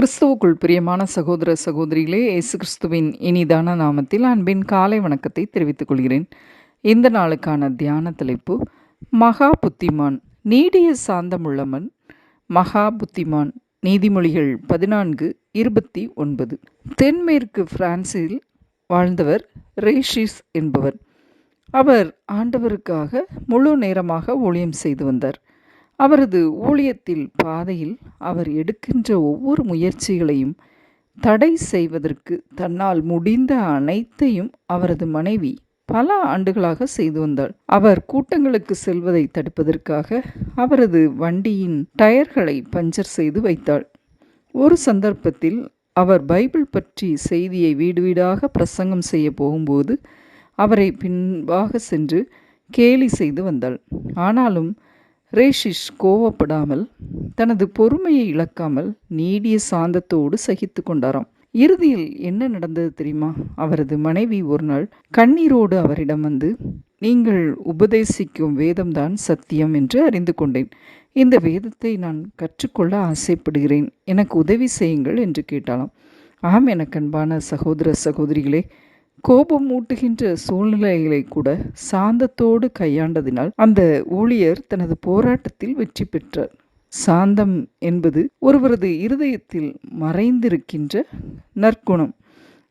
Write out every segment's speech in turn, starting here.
கிறிஸ்துவுக்குள் பிரியமான சகோதர சகோதரிகளே இயேசு கிறிஸ்துவின் இனிதான நாமத்தில் அன்பின் காலை வணக்கத்தை தெரிவித்துக் கொள்கிறேன். இந்த நாளுக்கான தியான தலைப்பு மகா புத்திமான் நீடிய சாந்தமுள்ளவன் மகா புத்திமான் நீதிமொழிகள் பதினான்கு இருபத்தி ஒன்பது. தென்மேற்கு பிரான்சில் வாழ்ந்தவர் ரேஷிஸ் என்பவர். அவர் ஆண்டவருக்காக முழு நேரமாக ஊழியம் செய்து வந்தார். அவரது ஊழியத்தில் பாதையில் அவர் எடுக்கின்ற ஒவ்வொரு முயற்சிகளையும் தடை செய்வதற்கு தன்னால் முடிந்த அனைத்தையும் அவரது மனைவி பல ஆண்டுகளாக செய்து வந்தாள். அவர் கூட்டங்களுக்கு செல்வதை தடுப்பதற்காக அவரது வண்டியின் டயர்களை பஞ்சர் செய்து வைத்தாள். ஒரு சந்தர்ப்பத்தில் அவர் பைபிள் பற்றி செய்தியை வீடு வீடாக பிரசங்கம் செய்ய போகும்போது அவரை பின்பாக சென்று கேலி செய்து வந்தாள். ஆனாலும் ரேஷிஷ் கோவப்படாமல் தனது பொறுமையை இழக்காமல் நீடிய சாந்தத்தோடு சகித்து கொண்டாராம். இறுதியில் என்ன நடந்தது தெரியுமா? அவரது மனைவி ஒரு நாள் கண்ணீரோடு அவரிடம் வந்து நீங்கள் உபதேசிக்கும் வேதம்தான் சத்தியம் என்று அறிந்து கொண்டேன். இந்த வேதத்தை நான் கற்றுக்கொள்ள ஆசைப்படுகிறேன். எனக்கு உதவி செய்யுங்கள் என்று கேட்டாலாம் ஆம் எனக்கு அன்பான சகோதர சகோதரிகளே கோபம் மூட்டுகின்ற சூழ்நிலைகளை கூட சாந்தத்தோடு கையாண்டதினால் அந்த ஊழியர் தனது போராட்டத்தில் வெற்றி பெற்றார். சாந்தம் என்பது ஒருவரது இருதயத்தில் மறைந்திருக்கின்ற நற்குணம்.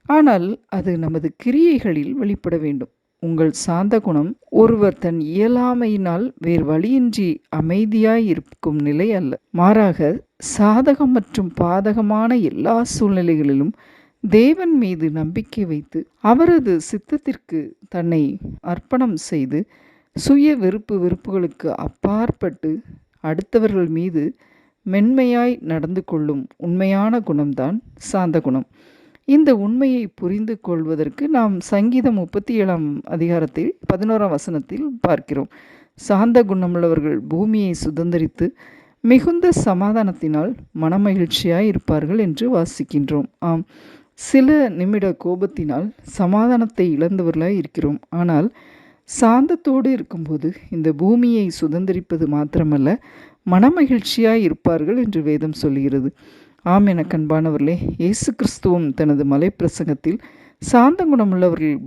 ஆனால் அது நமது கிரியைகளில் வெளிப்பட வேண்டும். உங்கள் சாந்த குணம் ஒருவர் தன் இயலாமையினால் வேறு வழியின்றி அமைதியாய் இருக்கும் நிலை அல்ல. மாறாக சாதகம் மற்றும் பாதகமான எல்லா சூழ்நிலைகளிலும் தேவன் மீது நம்பிக்கை வைத்து அவரது சித்தத்திற்கு தன்னை அர்ப்பணம் செய்து சுய விருப்பு வெறுப்புகளுக்கு அப்பாற்பட்டு அடுத்தவர்கள் மீது மென்மையாய் நடந்து கொள்ளும் உண்மையான குணம்தான் சாந்த குணம். இந்த உண்மையை புரிந்து கொள்வதற்கு நாம் சங்கீதம் முப்பத்தி ஏழாம் அதிகாரத்தில் பதினோராம் வசனத்தில் பார்க்கிறோம். சாந்த குணமுள்ளவர்கள் பூமியை சுதந்திரித்து மிகுந்த சமாதானத்தினால் மனமகிழ்ச்சியாய் இருப்பார்கள் என்று வாசிக்கின்றோம். ஆம். சில நிமிட கோபத்தினால் சமாதானத்தை இழந்தவர்களாக இருக்கிறோம். ஆனால் சாந்தத்தோடு இருக்கும்போது இந்த பூமியை சுதந்திரிப்பது மாத்திரமல்ல மனமகிழ்ச்சியாய் இருப்பார்கள் என்று வேதம் சொல்கிறது ஆம் என கண்பானவர்களே இயேசு கிறிஸ்துவும் தனது மலை பிரசங்கத்தில் சாந்த குணமுள்ளவர்கள்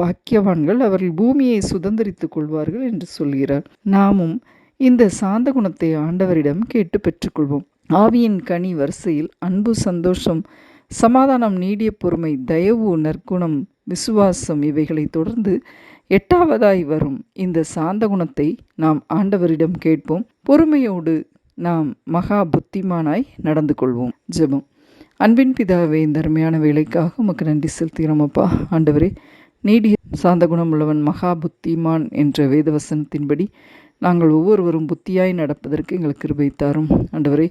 பாக்கியவான்கள் அவர்கள் பூமியை சுதந்திரித்துக் கொள்வார்கள் என்று சொல்கிறார். நாமும் இந்த சாந்த குணத்தை ஆண்டவரிடம் கேட்டு பெற்றுக்கொள்வோம் ஆவியின் கனி வரிசையில் அன்பு சந்தோஷம் சமாதானம் நீடிய பொறுமை தயவு நற்குணம் விசுவாசம் இவைகளை தொடர்ந்து எட்டாவதாய் வரும். இந்த சாந்த குணத்தை நாம் ஆண்டவரிடம் கேட்போம். பொறுமையோடு நாம் மகா புத்திமானாய் நடந்து கொள்வோம். ஜெபம். அன்பின் பிதாவே இந்த அருமையான வேலைக்காக உமக்கு நன்றி செலுத்துகிறோமப்பா ஆண்டவரே நீடிய சாந்த குணமுள்ளவன் மகா புத்திமான் என்ற வேதவசனத்தின்படி நாங்கள் ஒவ்வொருவரும் புத்தியாய் நடப்பதற்கு எங்களுக்கு கிருபை தாரும். ஆண்டவரே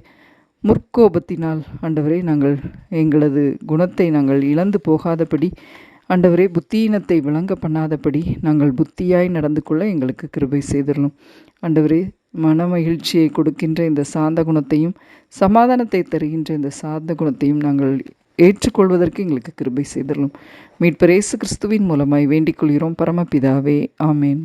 முற்கோபத்தினால் ஆண்டவரே நாங்கள் எங்களது குணத்தை நாங்கள் இழந்து போகாதபடி ஆண்டவரே புத்தியினத்தை விளங்க பண்ணாதபடி நாங்கள் புத்தியாய் நடந்து கொள்ள எங்களுக்கு கிருபை செய்திடணும் ஆண்டவரே மன மகிழ்ச்சியை கொடுக்கின்ற இந்த சாந்த குணத்தையும் சமாதானத்தை தருகின்ற இந்த சாந்த குணத்தையும் நாங்கள் ஏற்றுக்கொள்வதற்கு எங்களுக்கு கிருபை செய்திடணும் மீட்பரேசு கிறிஸ்துவின் மூலமாய் வேண்டிக் கொள்கிறோம். பரமபிதாவே ஆமேன்.